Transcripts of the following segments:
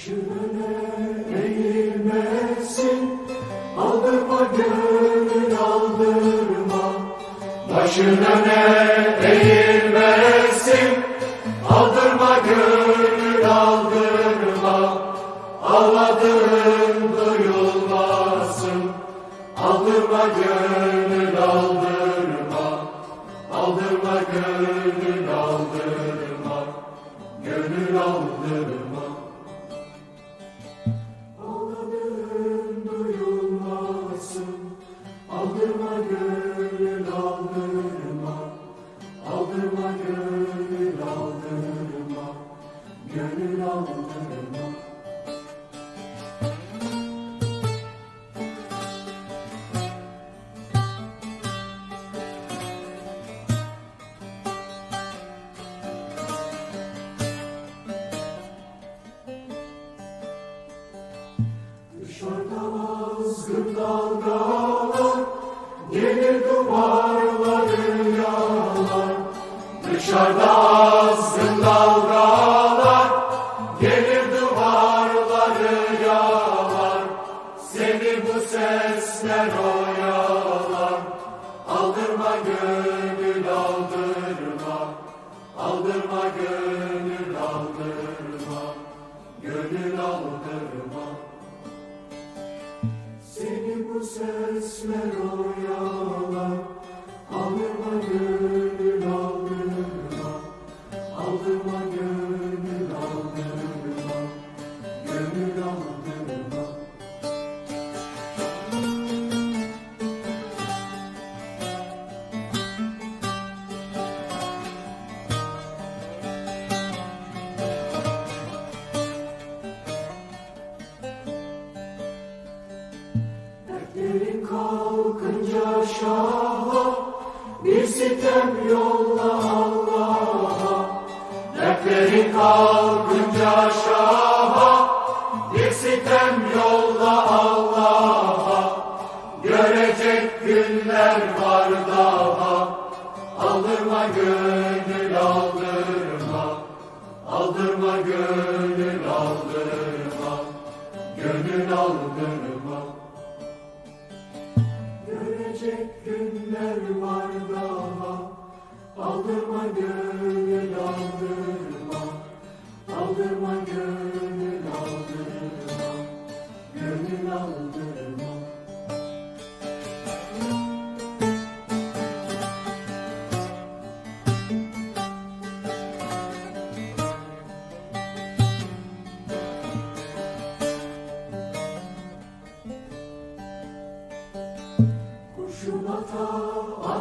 Başını eğilmesin, aldırma gönül aldırma. Başın öne eğilmesin, aldırma gönül aldırma. Ağladığın duyulmasın, aldırma gönül aldırma. Aldırma gönül azgın dalgalar, gelir duvarları yalar. Dışarıda azgın dalgalar, gelir duvarları yalar. Seni bu sesler oyalar, bu sesler oyalar, kalkınca şaha, bir sitem yolla Allah'a. Dertlerin kalkınca şaha, bir sitem yolla Allah'a. Görecek günler var daha, aldırma gönül Görecek günler var daha? Aldırma gönül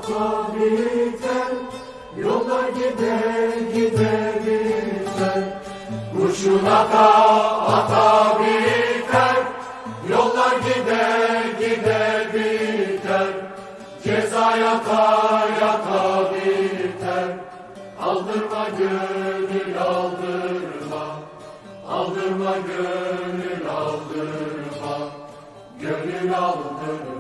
biter Yollar gider gider biter Kurşun ata ata biter Yollar gider gider biter Ceza yata yata biter Aldırma gönül aldırma. Aldırma gönül aldırma. Gönül aldırma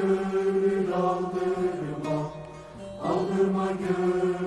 gönül aldırma, aldırma gönül.